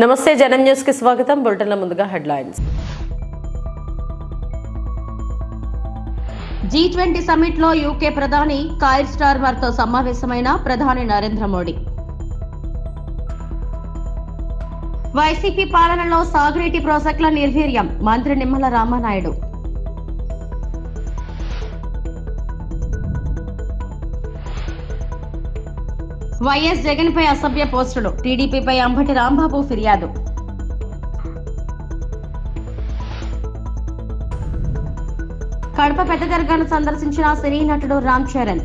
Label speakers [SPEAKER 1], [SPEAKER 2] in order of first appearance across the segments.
[SPEAKER 1] నమస్తే జనం న్యూస్కి స్వాగతం. బులెటిన్ల ముందుగా హెడ్లైన్స్.
[SPEAKER 2] జీ ట్వంటీ సమ్మిట్లో యూకే ప్రధాని కాయిర్ స్టార్మర్తో సమావేశమైన ప్రధాని నరేంద్ర మోడీ. వైసీపీ పాలనలో సాగునీటి ప్రాజెక్టుల నిర్వీర్యం మంత్రి నిమ్మల రామానాయుడు. వైఎస్ జగన్ పై అసభ్య పోస్టులు. టీడీపీపై అంబటి రాంబాబు ఫిర్యాదు. కడప పెద్ద దర్గాను సందర్శించిన సినీ నటుడు రామ్ చరణ్.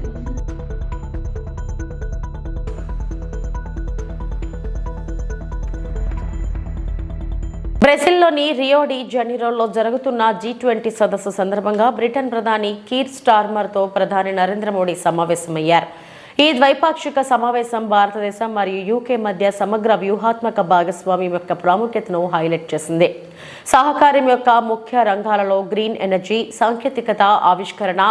[SPEAKER 1] బ్రెజిల్లోని రియోడి జనీరోలో జరుగుతున్న జీ ట్వంటీ సదస్సు సందర్భంగా బ్రిటన్ ప్రధాని కీర్ స్టార్మర్తో ప్రధాని నరేంద్ర మోడీ సమావేశమయ్యారు. ఈ ద్వైపాక్షిక సమావేశం భారతదేశం మరియు యూకే మధ్య సమగ్ర వ్యూహాత్మక భాగస్వామ్యం యొక్క ప్రాముఖ్యతను హైలైట్ చేసింది. సహకారం యొక్క ముఖ్య రంగాలలో గ్రీన్ ఎనర్జీ సాంకేతికత ఆవిష్కరణ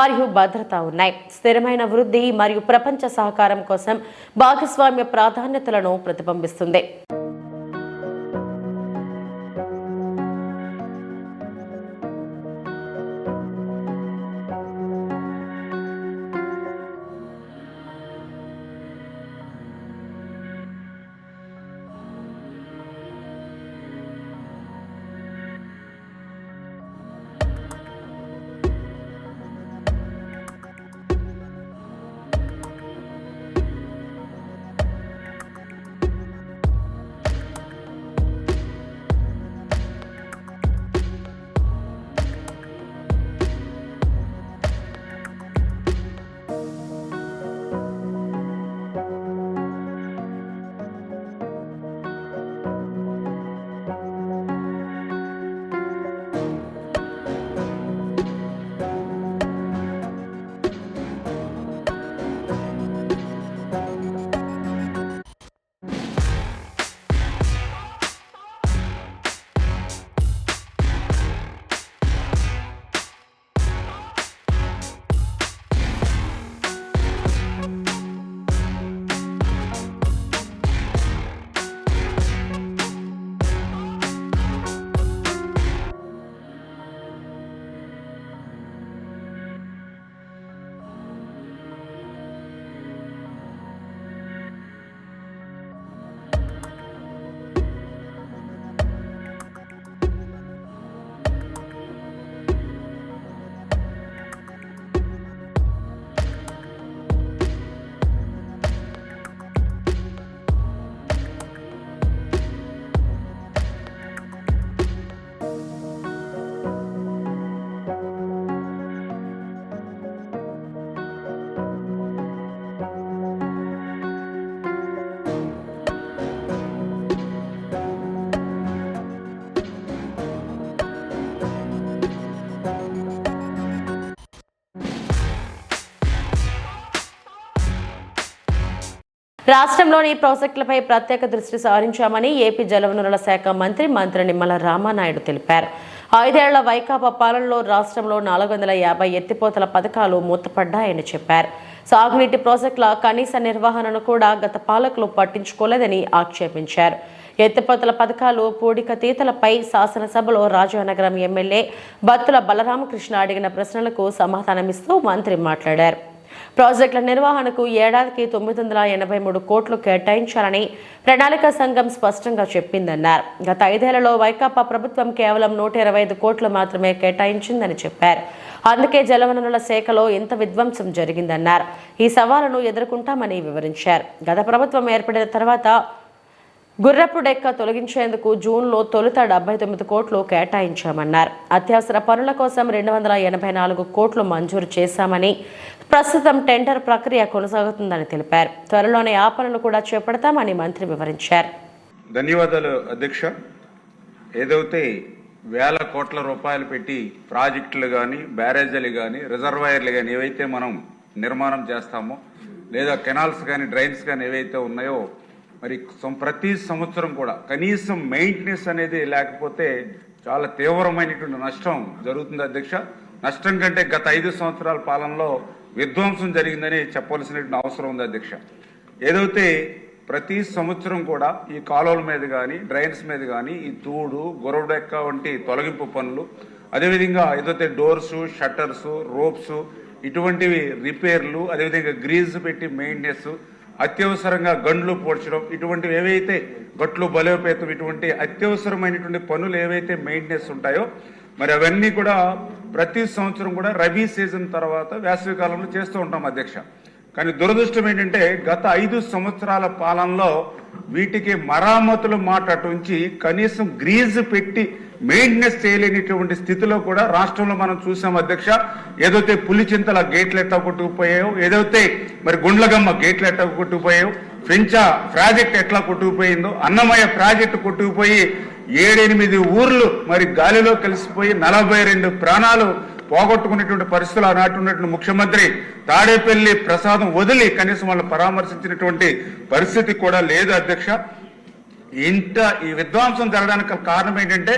[SPEAKER 1] మరియు భద్రత ఉన్నాయి. స్థిరమైన వృద్ధి మరియు ప్రపంచ సహకారం కోసం భాగస్వామ్య ప్రాధాన్యతలను ప్రతిబింబిస్తుంది. రాష్ట్రంలోని ప్రాజెక్టులపై ప్రత్యేక దృష్టి సారించామని ఏపీ జలవనరుల శాఖ మంత్రి మంత్రి నిమ్మల రామానాయుడు తెలిపారు. ఐదేళ్ళ వైకాపా పాలనలో రాష్ట్రంలో నాలుగు వందల యాభై ఎత్తిపోతల పథకాలు మూతపడ్డాయని చెప్పారు. సాగునీటి ప్రాజెక్టుల కనీస నిర్వహణను కూడా గత పాలకులు పట్టించుకోలేదని ఆక్షేపించారు. ఎత్తిపోతల పథకాలు పూడిక తీతలపై శాసనసభలో రాజానగరం ఎమ్మెల్యే బత్తుల బలరామకృష్ణ అడిగిన ప్రశ్నలకు సమాధానమిస్తూ మంత్రి మాట్లాడారు. ప్రాజెక్టుల నిర్వహణకు ఏడాదికి తొమ్మిది వందల ఎనభై మూడు కోట్లు కేటాయించాలని ప్రణాళిక సంఘం స్పష్టంగా చెప్పిందన్నారు. గత ఐదేళ్ళలో వైకాపా ప్రభుత్వం కేవలం నూట ఇరవై ఐదు కోట్లు మాత్రమే కేటాయించిందని చెప్పారు. అందుకే జలవనరుల శాఖలో ఇంత విధ్వంసం జరిగిందన్నారు. ఈ సవాలును ఎదుర్కొంటామని వివరించారు. గత ప్రభుత్వం ఏర్పడిన తర్వాత గుర్రపు డెక్క తొలగించేందుకు జూన్లో తొలుత డెబ్బై తొమ్మిది కోట్లు కేటాయించామన్నారు. అత్యవసర పనుల కోసం రెండు వందల ఎనభై నాలుగు కోట్లు మంజూరు చేశామని ప్రస్తుతం టెండర్ ప్రక్రియ కొనసాగుతుందని తెలిపారు. త్వరలోనే ఆ పనులు కూడా చేపడతామని మంత్రి వివరించారు.
[SPEAKER 3] ధన్యవాదాలు అధ్యక్ష. ఏదైతే వేల కోట్ల రూపాయలు పెట్టి ప్రాజెక్టులు కానీ బ్యారేజీలు కానీ రిజర్వాయర్లు కానీ ఏవైతే మనం నిర్మాణం చేస్తామో లేదా కెనాల్స్ కానీ డ్రైన్స్ కానీ ఏవైతే ఉన్నాయో మరి ప్రతి సంవత్సరం కూడా కనీసం మెయింటెనెన్స్ అనేది లేకపోతే చాలా తీవ్రమైనటువంటి నష్టం జరుగుతుంది అధ్యక్ష. నష్టం కంటే గత ఐదు సంవత్సరాల పాలనలో విధ్వంసం జరిగిందని చెప్పవలసినటువంటి అవసరం ఉంది అధ్యక్ష. ఏదైతే ప్రతి సంవత్సరం కూడా ఈ కాలువల మీద కానీ డ్రైన్స్ మీద కానీ ఈ తూడు గొరవడెక్క వంటి తొలగింపు పనులు అదేవిధంగా ఏదైతే డోర్స్ షట్టర్స్ రోప్స్ ఇటువంటివి రిపేర్లు అదేవిధంగా గ్రీజ్ పెట్టి మెయింటెనెన్స్ అత్యవసరంగా గండ్లు పోడ్చడం ఇటువంటివి ఏవైతే గట్లు బలోపేతం ఇటువంటి అత్యవసరమైనటువంటి పనులు ఏవైతే మెయింటెనెన్స్ ఉంటాయో మరి అవన్నీ కూడా ప్రతి సంవత్సరం కూడా రబీ సీజన్ తర్వాత వేసవి కాలంలో చేస్తూ ఉంటాం అధ్యక్ష. కానీ దురదృష్టం ఏంటంటే గత ఐదు సంవత్సరాల పాలనలో వీటికి మరామతులు మాట అటుంచి కనీసం గ్రీజ్ పెట్టి మెయింటెనెన్స్ చేయలేనిటువంటి స్థితిలో కూడా రాష్ట్రంలో మనం చూసాం అధ్యక్ష ఏదైతే పులిచింతల గేట్లు ఎట్టా కొట్టుకుపోయాయో ఏదైతే మరి గుండ్లగమ్మ గేట్లు ఎట్టా కొట్టుకుపోయాయో ఫెంచా ప్రాజెక్ట్ ఎట్లా కొట్టుకుపోయిందో అన్నమయ్య ప్రాజెక్టు కొట్టుకుపోయి ఏడెనిమిది ఊర్లు మరి గాలిలో కలిసిపోయి నలభై రెండు ప్రాణాలు పోగొట్టుకునేటువంటి పరిస్థితులు ఆనాటి ఉన్నటువంటి ముఖ్యమంత్రి తాడేపల్లి ప్రసాదం వదిలి కనీసం వాళ్ళు పరామర్శించినటువంటి పరిస్థితి కూడా లేదు అధ్యక్ష. ఇంత ఈ విధ్వంసం జరగడానికి కారణం ఏంటంటే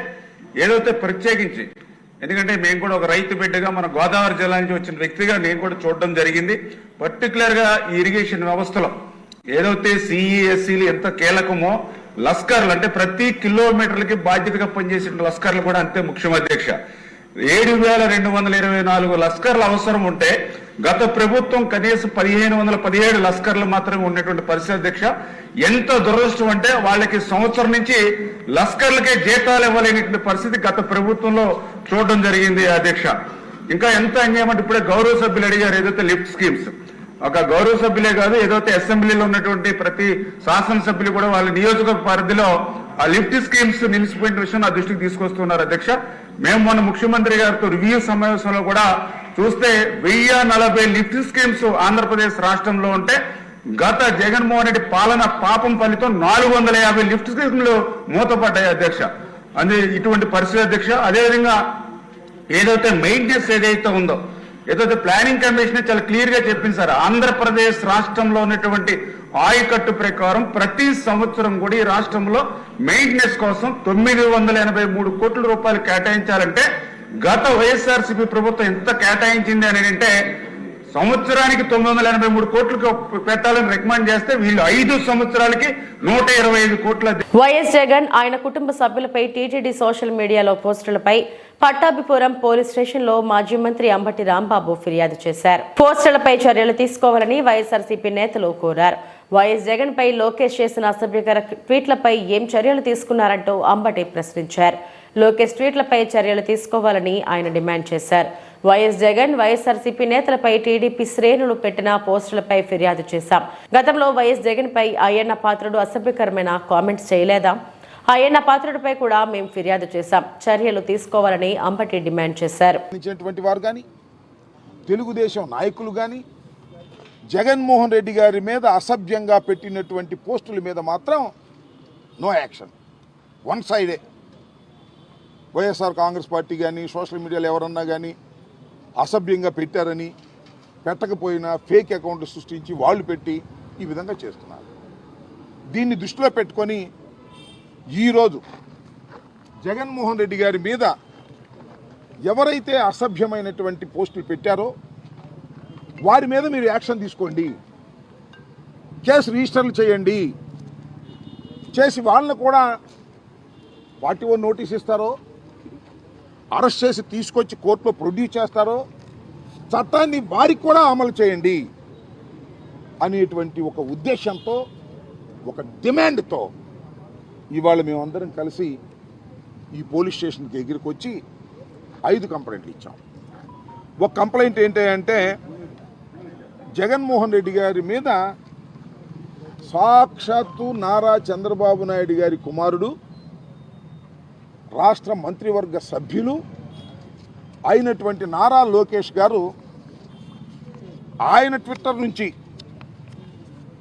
[SPEAKER 3] ఏదైతే ప్రత్యేకించి ఎందుకంటే మేము కూడా ఒక రైతు బిడ్డగా మన గోదావరి జిల్లా నుంచి వచ్చిన వ్యక్తిగా నేను కూడా చూడడం జరిగింది. పర్టికులర్గా ఈ ఇరిగేషన్ వ్యవస్థలో ఏదైతే సిఈఎస్సీలు ఎంత కీలకమో లస్కర్లు అంటే ప్రతి కిలోమీటర్లకి బాధ్యతగా పనిచేసిన లస్కర్లు కూడా అంతే ముఖ్యం అధ్యక్ష. ఏడు వేల రెండు వందల ఇరవై నాలుగు లస్కర్ల అవసరం ఉంటే గత ప్రభుత్వం కనీసం పదిహేను వందల పదిహేడు లస్కర్లు మాత్రమే ఉన్నటువంటి పరిస్థితి అధ్యక్ష. ఎంత దురదృష్టం అంటే వాళ్ళకి సంవత్సరం నుంచి లస్కర్లకే జీతాలు ఇవ్వలేనటువంటి పరిస్థితి గత ప్రభుత్వంలో చూడడం జరిగింది అధ్యక్ష. ఇంకా ఎంత అన్యాయం అంటే ఇప్పుడే గౌరవ సభ్యులు అడిగారు ఏదైతే లిఫ్ట్ స్కీమ్స్. ఒక గౌరవ సభ్యులే కాదు ఏదైతే అసెంబ్లీలో ఉన్నటువంటి ప్రతి శాసనసభ్యులు కూడా వాళ్ళ నియోజకవర్గ పరిధిలో ఆ లిఫ్ట్ స్కీమ్స్ నిలిచిపోయిన విషయం నా దృష్టికి తీసుకొస్తున్నారు అధ్యక్ష. మేము మొన్న ముఖ్యమంత్రి గారితో రివ్యూ సమావేశంలో కూడా చూస్తే వెయ్యి నలభై లిఫ్ట్ స్కీమ్స్ ఆంధ్రప్రదేశ్ రాష్ట్రంలో ఉంటే గత జగన్మోహన్ రెడ్డి పాలన పాపం ఫలితం నాలుగు వందల యాభై లిఫ్ట్ స్కీమ్లు మూతపడ్డాయి అధ్యక్ష. అందు ఇటువంటి పరిస్థితి అధ్యక్ష. అదేవిధంగా ఏదైతే మెయింటెనెన్స్ ఏదైతే ఉందో ఏదైతే ప్లానింగ్ కమిషన్ చాలా క్లియర్గా చెప్పింది సార్. ఆంధ్రప్రదేశ్ రాష్ట్రంలో ఉన్నటువంటి ఆయకట్టు ప్రకారం ప్రతి సంవత్సరం కూడా ఈ రాష్ట్రంలో మెయింటెనెన్స్ కోసం తొమ్మిది వందల ఎనభై మూడు కోట్ల రూపాయలు కేటాయించాలంటే గత వైఎస్ఆర్సీపీ ప్రభుత్వం ఎంత కేటాయించింది అని అంటే సంవత్సరానికి తొమ్మిది వందల ఎనభై మూడు కోట్లు పెట్టాలని రికమెండ్ చేస్తే వీళ్ళు ఐదు సంవత్సరాలకి నూట ఇరవై ఐదు కోట్ల
[SPEAKER 1] వైఎస్ జగన్ ఆయన కుటుంబ సభ్యులపై టీటీడీ సోషల్ మీడియాలో పోస్టులపై పట్టాభిపురం పోలీస్ స్టేషన్లో మాజీ మంత్రి అంబటి రాంబాబు ఫిర్యాదు చేశారు. పోస్టులపై చర్యలు తీసుకోవాలని వైఎస్ఆర్సీపీ నేతలు కోరారు. వైఎస్ జగన్ పై లోకేష్ చేసిన అసభ్యకర ట్వీట్లపై ఏం చర్యలు తీసుకున్నారంటూ అంబటి ప్రశ్నించారు. లోకేష్ ట్వీట్లపై చర్యలు తీసుకోవాలని ఆయన డిమాండ్ చేశారు. వైఎస్ జగన్ వైఎస్ఆర్సీపీ నేతలపై టీడీపీ శ్రేణులు పెట్టిన పోస్టులపై ఫిర్యాదు చేశాం. గతంలో వైఎస్ జగన్ పై అయ్యన్న పాత్రుడు అసభ్యకరమైన కామెంట్స్ చేయలేదా? అయ్యన్న పాత్రుడిపై కూడా మేము ఫిర్యాదు చేశాం. చర్యలు తీసుకోవాలని అంబటి డిమాండ్ చేశారు.
[SPEAKER 4] వారు కానీ తెలుగుదేశం నాయకులు కానీ జగన్మోహన్ రెడ్డి గారి మీద అసభ్యంగా పెట్టినటువంటి పోస్టుల మీద మాత్రం నో యాక్షన్ వన్ సైడే వైఎస్ఆర్ కాంగ్రెస్ పార్టీ కానీ సోషల్ మీడియాలో ఎవరన్నా కానీ అసభ్యంగా పెట్టారని పెట్టకపోయినా ఫేక్ అకౌంట్లు సృష్టించి వాళ్ళు పెట్టి ఈ విధంగా చేస్తున్నారు. దీన్ని దృష్టిలో పెట్టుకొని ఈరోజు జగన్మోహన్ రెడ్డి గారి మీద ఎవరైతే అసభ్యమైనటువంటి పోస్టులు పెట్టారో వారి మీద మీరు యాక్షన్ తీసుకోండి. కేసు రిజిస్టర్లు చేయండి. చేసి వాళ్ళని కూడా వాటి ఓ నోటీస్ ఇస్తారో అరెస్ట్ చేసి తీసుకొచ్చి కోర్టులో ప్రొడ్యూస్ చేస్తారో చట్టాన్ని వారికి కూడా అమలు చేయండి అనేటువంటి ఒక ఉద్దేశంతో ఒక డిమాండ్తో ఇవాళ మేమందరం కలిసి ఈ పోలీస్ స్టేషన్కి ఎగిరికి వచ్చి ఐదు కంప్లైంట్లు ఇచ్చాం. ఒక కంప్లైంట్ ఏంటంటే జగన్మోహన్ రెడ్డి గారి మీద సాక్షాత్తు నారా చంద్రబాబు నాయుడు గారి కుమారుడు రాష్ట్ర మంత్రివర్గ సభ్యులు అయినటువంటి నారా లోకేష్ గారు ఆయన ట్విట్టర్ నుంచి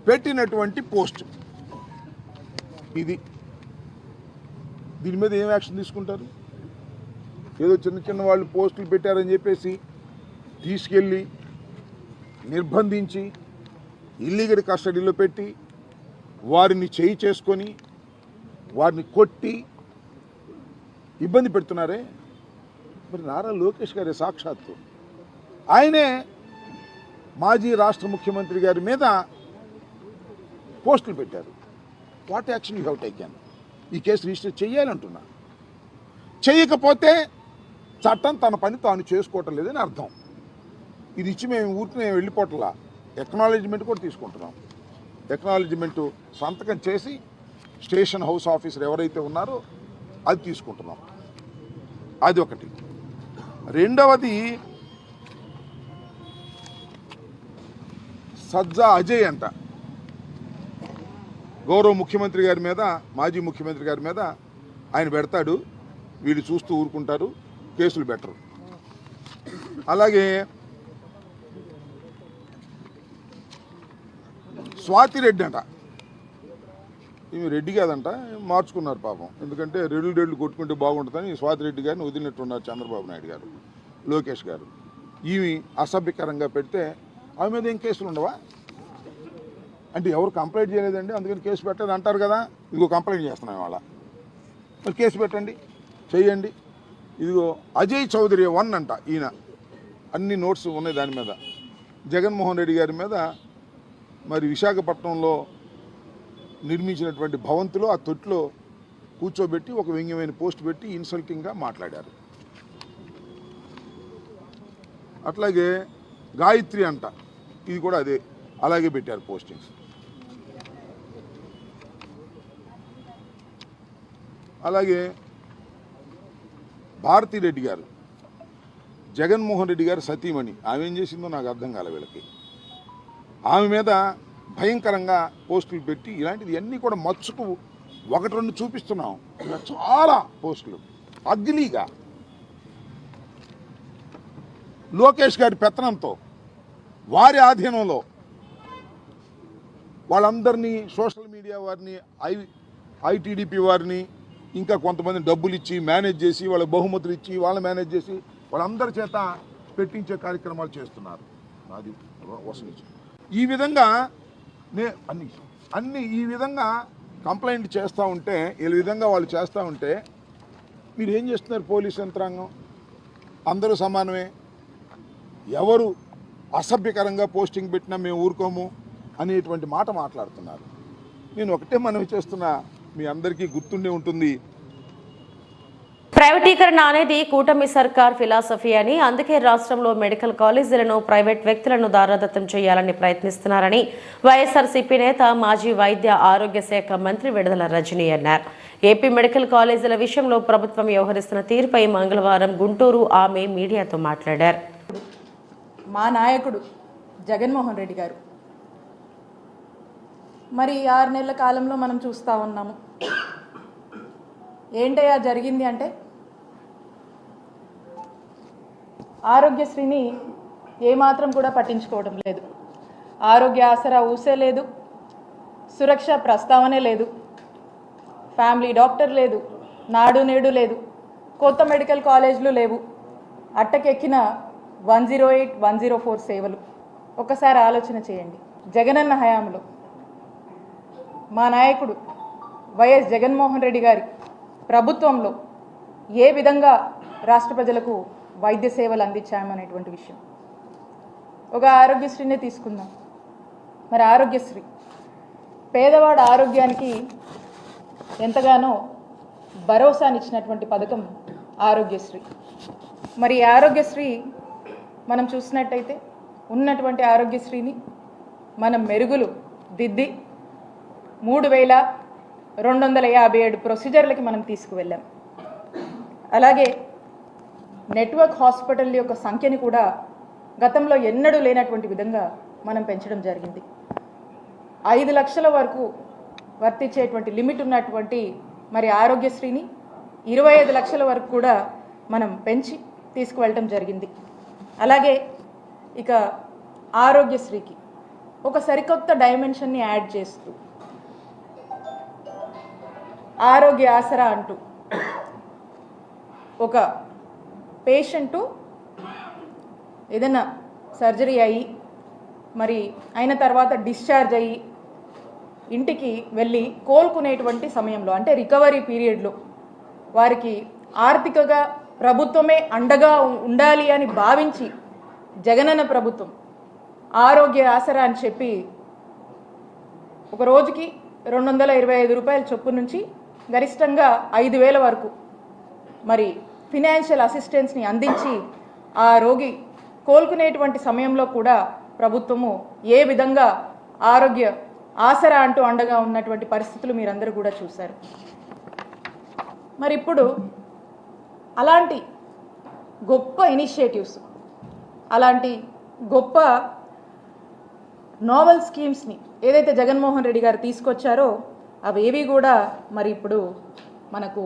[SPEAKER 4] పెట్టినటువంటి పోస్ట్. ఇది. దీని మీద ఏం యాక్షన్ తీసుకుంటారు? ఏదో చిన్న చిన్న వాళ్ళు పోస్టులు పెట్టారని చెప్పేసి తీసుకెళ్ళి నిర్బంధించి ఇల్లీగల్ కస్టడీలో పెట్టి వారిని చేయి చేసుకొని వారిని కొట్టి ఇబ్బంది పెడుతున్నారే? మరి నారా లోకేష్ గారి సాక్షాత్తు. ఆయనే మాజీ రాష్ట్ర ముఖ్యమంత్రి గారి మీద పోస్టులు పెట్టారు. What action you have taken? ఈ కేసు రిజిస్టర్ చేయాలంటున్నా చేయకపోతే చట్టం తన పని తాను చేసుకోవటం లేదని అర్థం. ఇది ఇచ్చి మేము ఊరికి మేము వెళ్ళిపోవట్లా? ఎక్నాలజ్మెంట్ కూడా తీసుకుంటున్నాం. ఎక్నాలజ్మెంట్ సంతకం చేసి స్టేషన్ హౌస్ ఆఫీసర్ ఎవరైతే ఉన్నారో అది తీసుకుంటున్నాం. అది ఒకటి. రెండవది సజ్జా అజయ్ అంట. గౌరవ ముఖ్యమంత్రి గారి మీద మాజీ ముఖ్యమంత్రి గారి మీద ఆయన పెడతాడు. వీళ్ళు చూస్తూ ఊరుకుంటారు. కేసులు పెట్టరు. అలాగే స్వాతి రెడ్డి అంట. ఈమె రెడ్డి కాదంట మార్చుకున్నారు పాపం. ఎందుకంటే రెడ్లు రెడ్లు కొట్టుకుంటే బాగుంటుందని స్వాతి రెడ్డి గారిని వదిలినట్టున్నారు చంద్రబాబు నాయుడు గారు లోకేష్ గారు. ఈమె అసభ్యకరంగా పెడితే ఆమె మీద ఏం కేసులు ఉండవా? అంటే ఎవరు కంప్లైంట్ చేయలేదండి అందుకని కేసు పెట్టలేదు అంటారు కదా. ఇదిగో కంప్లైంట్ చేస్తున్నాం వాళ్ళ మరి కేసు పెట్టండి చేయండి. ఇదిగో అజయ్ చౌదరి వన్ అంట ఈయన. అన్ని నోట్స్ ఉన్నాయి దాని మీద. జగన్మోహన్ రెడ్డి గారి మీద. మరి విశాఖపట్నంలో నిర్మించినటువంటి భవంతిలో ఆ తొట్టిలో కూర్చోబెట్టి ఒక వ్యంగ్యమైన పోస్ట్ పెట్టి ఇన్సల్టింగ్గా మాట్లాడారు. అట్లాగే గాయత్రి అంట ఇది కూడా అదే అలాగే పెట్టారు పోస్టింగ్స్. అలాగే భారతీ రెడ్డి గారు జగన్మోహన్ రెడ్డి గారు సతీమణి ఆమె ఏం చేసిందో నాకు అర్థం కాలే వీళ్ళకి. ఆమె మీద భయంకరంగా పోస్టులు పెట్టి ఇలాంటిది అన్నీ కూడా మచ్చుకు ఒకటి రెండు చూపిస్తున్నాం. ఇలా చాలా పోస్టులు. అగ్లీగా లోకేష్ గారి పెత్తనంతో వారి ఆధీనంలో వాళ్ళందరినీ సోషల్ మీడియా వారిని ఐ ఐటీడీపీ వారిని ఇంకా కొంతమంది డబ్బులు ఇచ్చి మేనేజ్ చేసి వాళ్ళ బహుమతులు ఇచ్చి వాళ్ళని మేనేజ్ చేసి వాళ్ళందరి చేత పెట్టించే కార్యక్రమాలు చేస్తున్నారు. అది వసూలు. ఈ విధంగా నే అన్ని అన్ని ఈ విధంగా కంప్లైంట్ చేస్తూ ఉంటే ఈ విధంగా వాళ్ళు చేస్తూ ఉంటే మీరు ఏం చేస్తున్నారు పోలీస్ యంత్రాంగం? అందరూ సమానమే. ఎవరు అసభ్యకరంగా పోస్టింగ్ పెట్టినా మేము ఊరుకోము అనేటువంటి మాట మాట్లాడుతున్నారు. నేను ఒకటే మనవి చేస్తున్నా మీ అందరికీ గుర్తుండే ఉంటుంది
[SPEAKER 1] ప్రైవేటీకరణ అనేది కూటమి సర్కార్ ఫిలాసఫీ అని అందుకే రాష్ట్రంలో మెడికల్ కాలేజీలను ప్రైవేట్ వ్యక్తులను దారాదత్తం చేయాలని ప్రయత్నిస్తున్నారని వైఎస్ఆర్సీపీ నేత మాజీ వైద్య ఆరోగ్య శాఖ మంత్రి విడుదల రజనీ అన్నారు. ఏపీ మెడికల్ కాలేజీల విషయంలో ప్రభుత్వం వ్యవహరిస్తున్న తీరుపై మంగళవారం గుంటూరు ఆమె మీడియాతో మాట్లాడారు.
[SPEAKER 5] మా నాయకుడు జగన్మోహన్ రెడ్డి గారు. మరి ఆరు నెలల కాలంలో మనం చూస్తూ ఉన్నాము. ఏంటయ్యా జరిగింది అంటే ఆరోగ్యశ్రీని ఏమాత్రం కూడా పట్టించుకోవడం లేదు. ఆరోగ్య ఆసరా ఊసే లేదు. సురక్ష ప్రస్తావనే లేదు. ఫ్యామిలీ డాక్టర్ లేదు. నాడు నేడు లేదు. కొత్త మెడికల్ కాలేజీలు లేవు. అట్టకెక్కిన one zero eight one zero four సేవలు. ఒకసారి ఆలోచన చేయండి. జగనన్న హయాంలో మా నాయకుడు వైఎస్ జగన్మోహన్ రెడ్డి గారి ప్రభుత్వంలో ఏ విధంగా రాష్ట్ర ప్రజలకు వైద్య సేవలు అందించామనేటువంటి విషయం. ఒక ఆరోగ్యశ్రీనే తీసుకుందాం. మరి ఆరోగ్యశ్రీ. పేదవాడ ఆరోగ్యానికి ఎంతగానో భరోసానిచ్చినటువంటి పథకం ఆరోగ్యశ్రీ. మరి ఈ ఆరోగ్యశ్రీ మనం చూసినట్టయితే ఉన్నటువంటి ఆరోగ్యశ్రీని మనం మెరుగులు దిద్ది మూడు వేల రెండు వందల యాభై ఏడు ప్రొసీజర్లకి మనం తీసుకువెళ్ళాం. అలాగే నెట్వర్క్ హాస్పిటల్ యొక్క సంఖ్యని కూడా గతంలో ఎన్నడూ లేనటువంటి విధంగా మనం పెంచడం జరిగింది. ఐదు లక్షల వరకు వర్తించేటువంటి లిమిట్ ఉన్నటువంటి మరి ఆరోగ్యశ్రీని ఇరవై ఐదు లక్షల వరకు కూడా మనం పెంచి తీసుకువెళ్ళటం జరిగింది. అలాగే ఇక ఆరోగ్యశ్రీకి ఒక సరికొత్త డైమెన్షన్ని యాడ్ చేస్తూ ఆరోగ్య ఆసరా అంటూ ఒక పేషెంటు ఏదైనా సర్జరీ అయ్యి మరి అయిన తర్వాత డిశ్చార్జ్ అయ్యి ఇంటికి వెళ్ళి కోలుకునేటువంటి సమయంలో అంటే రికవరీ పీరియడ్లో వారికి ఆర్థికగా ప్రభుత్వమే అండగా ఉండాలి అని భావించి జగనన్న ప్రభుత్వం ఆరోగ్య ఆసరా అని చెప్పి ఒక రోజుకి రెండు వందల ఇరవై ఐదు రూపాయల చొప్పు నుంచి గరిష్టంగా ఐదు వేల వరకు మరి ఫినాన్షియల్ అసిస్టెన్స్ని అందించి ఆ రోగి కోలుకునేటువంటి సమయంలో కూడా ప్రభుత్వము ఏ విధంగా ఆరోగ్య ఆసరా అంటూ అండగా ఉన్నటువంటి పరిస్థితులు మీరందరూ కూడా చూశారు. మరి ఇప్పుడు అలాంటి గొప్ప ఇనిషియేటివ్స్ అలాంటి గొప్ప నోవెల్ స్కీమ్స్ని ఏదైతే జగన్మోహన్ రెడ్డి గారు తీసుకొచ్చారో అవేవి కూడా మరి ఇప్పుడు మనకు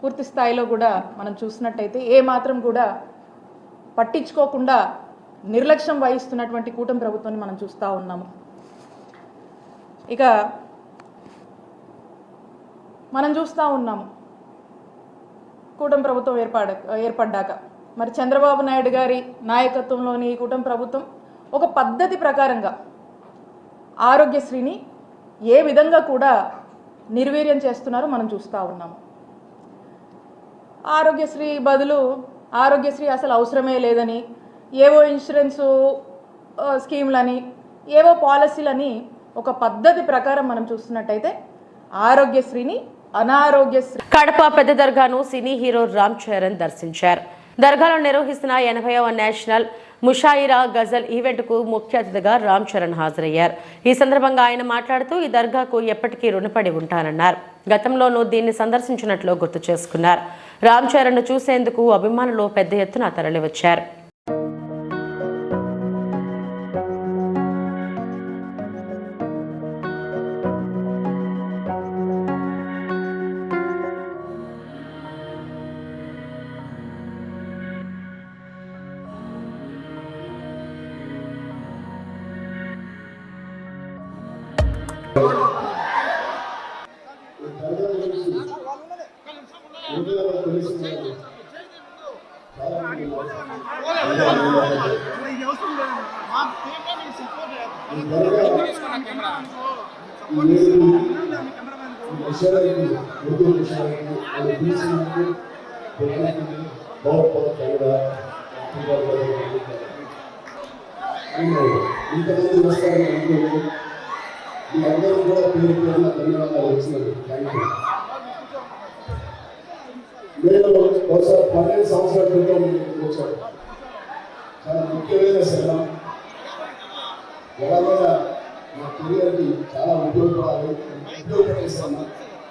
[SPEAKER 5] పూర్తి స్థాయిలో కూడా మనం చూసినట్టయితే ఏ మాత్రం కూడా పట్టించుకోకుండా నిర్లక్ష్యం వహిస్తున్నటువంటి కూటమి ప్రభుత్వాన్ని మనం చూస్తూ ఉన్నాము. ఇక మనం చూస్తూ ఉన్నాము కూటమి ప్రభుత్వం ఏర్పడ ఏర్పడ్డాక. మరి చంద్రబాబు నాయుడు గారి నాయకత్వంలోని ఈ కూటమి ప్రభుత్వం ఒక పద్ధతి ప్రకారంగా ఆరోగ్యశ్రీని ఏ విధంగా కూడా నిర్వీర్యం చేస్తున్నారో మనం చూస్తూ ఉన్నాము. ఆరోగ్యశ్రీ బదులు ఆరోగ్యశ్రీ అసలు అవసరమే లేదని ఏవో ఇన్సూరెన్సు స్కీమ్లని ఏవో పాలసీలని ఒక పద్ధతి ప్రకారం మనం చూస్తున్నట్టయితే ఆరోగ్యశ్రీని అనారోగ్యశ్రీ.
[SPEAKER 1] కడప పెద్ద దర్గాను సినీ హీరో రామ్ చరణ్ దర్శించారు. దర్గాలో నిర్వహిస్తున్న ఎనభైవ నేషనల్ ముషాయిరా గజల్ ఈవెంట్కు ముఖ్య అతిథిగా రామ్ చరణ్ హాజరయ్యారు. ఈ సందర్భంగా ఆయన మాట్లాడుతూ ఈ దర్గాకు ఎప్పటికీ రుణపడి ఉంటానన్నారు. గతంలోనూ దీన్ని సందర్శించినట్లు గుర్తు చేసుకున్నారు. రామ్ చరణ్ చూసేందుకు అభిమానులు పెద్ద ఎత్తున తరలివచ్చారు.
[SPEAKER 6] ఇంతమంది వస్తారని అనుకోలేదు మీ అందరూ కూడా పేరు పేరున ధన్యవాదాలు వచ్చినది థ్యాంక్ యూ నేను పన్నెండు సంవత్సరాల క్రితం వచ్చాను. చాలా ముఖ్యమైన ఎలాగైనా నా కెరియర్కి చాలా ఉపయోగపడాలి ఉపయోగపడే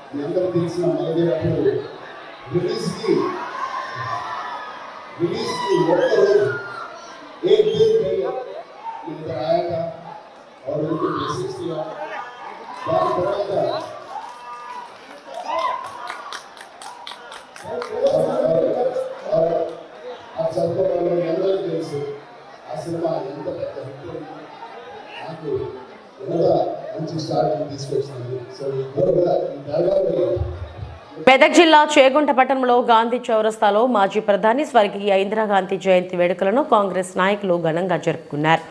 [SPEAKER 6] మీ అందరూ తెలిసిన మలదేవప్పుడు రిలీజ్కి రిలీజ్కి ఒక్కరోజు एक दिन पहले इधर आया था और उनको मैसेज किया बात बताया था और ఆ చదువుకోవడంలో ఎందరో తెలుసు ఆ సినిమా ఎంత పెద్ద హిట్ నాకు ఎంత మంచి స్టార్ట్ తీసుకొచ్చింది సో ఈ గొడవ ఈ డైలాగ్
[SPEAKER 1] మెదక్ జిల్లా చేగుంట పట్టణంలో గాంధీ చౌరస్తాలో మాజీ ప్రధాని స్వర్గీయ ఇందిరాగాంధీ జయంతి వేడుకలను కాంగ్రెస్ నాయకులు ఘనంగా జరుపుకున్నారు.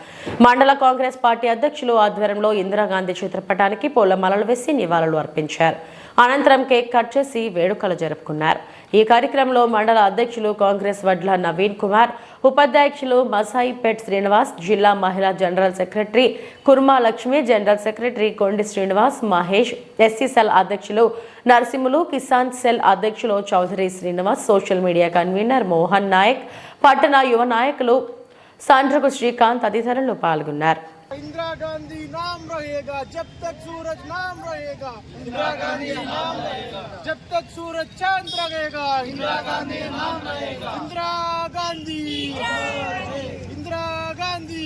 [SPEAKER 1] మండల కాంగ్రెస్ పార్టీ అధ్యక్షులు ఆధ్వర్యంలో ఇందిరాగాంధీ చిత్రపటానికి పూలమాలలు వేసి నివాళులు అర్పించారు. అనంతరం కేక్ కట్ చేసి వేడుకలు జరుపుకున్నారు. ఈ కార్యక్రమంలో మండల అధ్యక్షులు కాంగ్రెస్ వడ్ల నవీన్ కుమార్ ఉపాధ్యక్షులు మసాయిపేట్ శ్రీనివాస్ జిల్లా మహిళా general secretary Kurma Lakshmi general secretary Kondi Srinivas Mahesh SC cell అధ్యక్షులు నరసింహులు కిసాన్ సెల్ అధ్యక్షులు Chowdary Srinivas social media convener Mohan Nayak పట్టణ యువ నాయకులు సాండ్రకు శ్రీకాంత్ తదితరులు పాల్గొన్నారు.
[SPEAKER 7] इंदिरा गांधी नाम रहेगा, जब तक सूरज नाम रहेगा, इंदिरा गांधी नाम रहेगा। जब तक सूरज चाँद रहेगा, इंदिरा गांधी नाम रहेगा। इंदिरा गांधी। इंदिरा गांधी।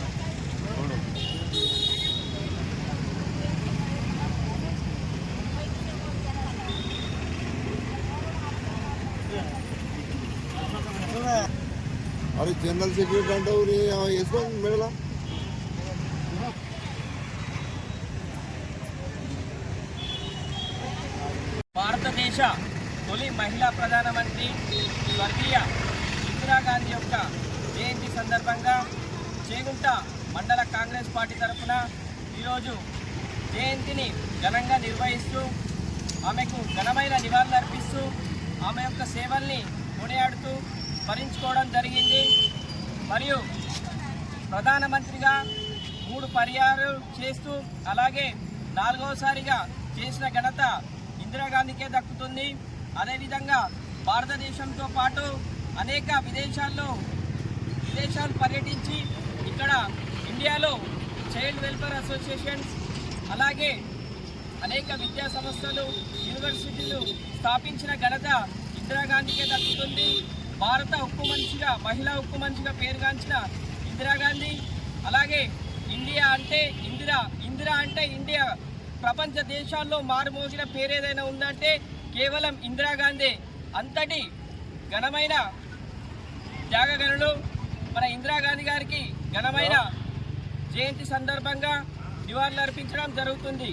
[SPEAKER 6] జనరల్ సెక్యూరిటీ అంటావు వేసుకోండి మెడలో.
[SPEAKER 8] భారతదేశ తొలి మహిళా ప్రధానమంత్రి స్వర్గీయ ఇందిరాగాంధీ యొక్క జయంతి సందర్భంగా చేగుంట మండల కాంగ్రెస్ పార్టీ తరఫున ఈరోజు జయంతిని ఘనంగా నిర్వహిస్తూ ఆమెకు ఘనమైన నివాళులు అర్పిస్తూ ఆమె యొక్క సేవల్ని కొనియాడుతూ స్మరించుకోవడం జరిగింది. మరియు ప్రధానమంత్రిగా మూడు పర్యాలు చేస్తూ అలాగే నాలుగవసారిగా చేసిన ఘనత ఇందిరాగాంధీకే దక్కుతుంది. అదేవిధంగా భారతదేశంతో పాటు అనేక విదేశాల్లో విదేశాలు పర్యటించి ఇక్కడ ఇండియాలో చైల్డ్ వెల్ఫేర్ అసోసియేషన్స్ అలాగే అనేక విద్యా సంస్థలు యూనివర్సిటీలు స్థాపించిన ఘనత ఇందిరాగాంధీకే దక్కుతుంది. భారత ఉక్కు మనిషిగా మహిళా ఉక్కు మనిషిగా పేరుగాంచిన ఇందిరాగాంధీ అలాగే ఇండియా అంటే ఇందిరా ఇందిరా అంటే ఇండియా. ప్రపంచ దేశాల్లో మారుమోగిన పేరేదైనా ఉందంటే కేవలం ఇందిరాగాంధీ అంతటి ఘనమైన త్యాగగనులు మన ఇందిరాగాంధీ గారికి ఘనమైన జయంతి సందర్భంగా నివాళులు అర్పించడం జరుగుతుంది.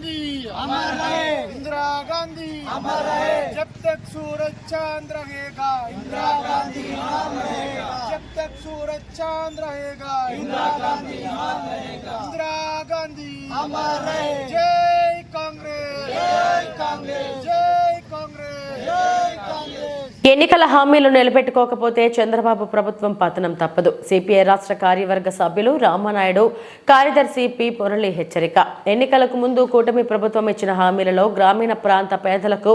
[SPEAKER 7] अमर रहे इंदिरा गांधी अमर रहे जब तक सूरज चांद रहेगा इंदिरा गांधी नाम रहेगा जब तक सूरज चांद रहेगा इंदिरा गांधी नाम रहेगा इंदिरा गांधी अमर रहे जय कांग्रेस जय कांग्रेस जय कांग्रेस जय कांग्रेस
[SPEAKER 1] ఎన్నికల హామీలు నిలబెట్టుకోకపోతే చంద్రబాబు ప్రభుత్వం పతనం తప్పదు. సిపిఐ రాష్ట్ర కార్యవర్గ సభ్యులు రామనాయుడు కార్యదర్శి పి మురళి హెచ్చరిక. ఎన్నికలకు ముందు కూటమి ప్రభుత్వం ఇచ్చిన హామీలలో గ్రామీణ ప్రాంత పేదలకు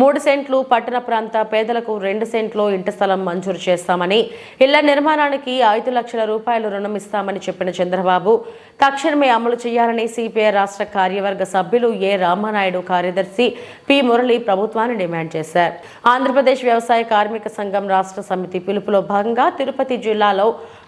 [SPEAKER 1] మూడు సెంట్లు పట్టణ ప్రాంత పేదలకు రెండు సెంట్లు ఇంటి స్థలం మంజూరు చేస్తామని ఇళ్ళ నిర్మాణానికి ఐదు లక్షల రూపాయలు రుణం ఇస్తామని చెప్పిన చంద్రబాబు తక్షణమే అమలు చేయాలని సిపిఐ రాష్ట్ర కార్యవర్గ సభ్యులు ఏ రామానాయుడు కార్యదర్శి పి మురళి ప్రభుత్వాన్ని డిమాండ్ చేశారు. ఆంధ్రప్రదేశ్ వ్యవసాయ వ్యవసాయ కార్మిక సంఘం రాష్ట్ర సమితి పిలుపులో భాగంగా తిరుపతి జిల్లాలో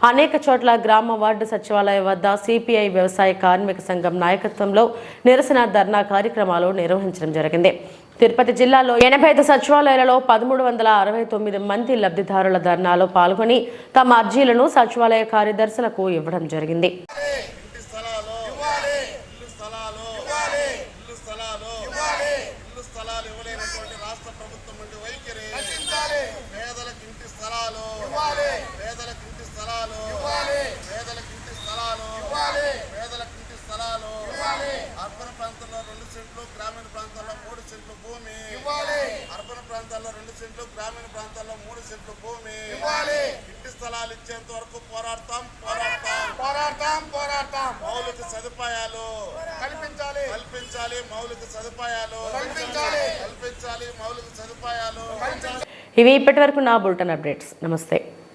[SPEAKER 1] అనేక చోట్ల గ్రామ వార్డు సచివాలయం వద్ద సిపిఐ వ్యవసాయ కార్మిక సంఘం నాయకత్వంలో నిరసన ధర్నా కార్యక్రమాలు నిర్వహించడం జరిగింది. తిరుపతి జిల్లాలో ఎనభై ఐదు సచివాలయాలలో పదమూడు వందల అరవై తొమ్మిది మంది లబ్ధిదారుల ధర్నాలో పాల్గొని తమ అర్జీలను సచివాలయ కార్యదర్శులకు ఇవ్వడం జరిగింది
[SPEAKER 9] ఇంటి స్థలాలు ఇవ్వాలి ఇల్లు స్థలాలు ఇవ్వాలి ఇల్లు స్థలాలు ఇవ్వాలి ఇల్లు స్థలాలు ఇవ్వలేనటువంటి రాష్ట్ర ప్రభుత్వం నుండి వైఖరి రచించాలి పేదలకు ఇంటి స్థలాలు ఇవ్వాలి పేదలకు ఇంటి స్థలాలు ఇవ్వాలి పేదలకు ఇంటి స్థలాలు ఇవ్వాలి పేదలకు ఇంటి స్థలాలు ఇవ్వాలి అర్బన్ ప్రాంతంలో రెండు సెంట్లు గ్రామీణ ప్రాంతాల్లో మూడు సెంట్లు భూమి ఇవ్వాలి అర్బన్ ప్రాంతాల్లో రెండు సెంట్లు గ్రామీణ ప్రాంతాల్లో మూడు సెంట్లు భూమి. ఇవ్వాలి. ఇంటి స్థలాలు ఇచ్చేంత వరకు పోరాడతాం పోరాడతాం. పోరాడతాం పోరాడతాం. మౌలిక సదుపాయాలు కల్పించాలి. కల్పించాలి మౌలిక సదుపాయాలు కల్పించాలి. కల్పించాలి మౌలిక సదుపాయాలు
[SPEAKER 1] ఇవి ఇప్పటివరకు నా బులెటిన్ అప్డేట్స్. నమస్తే.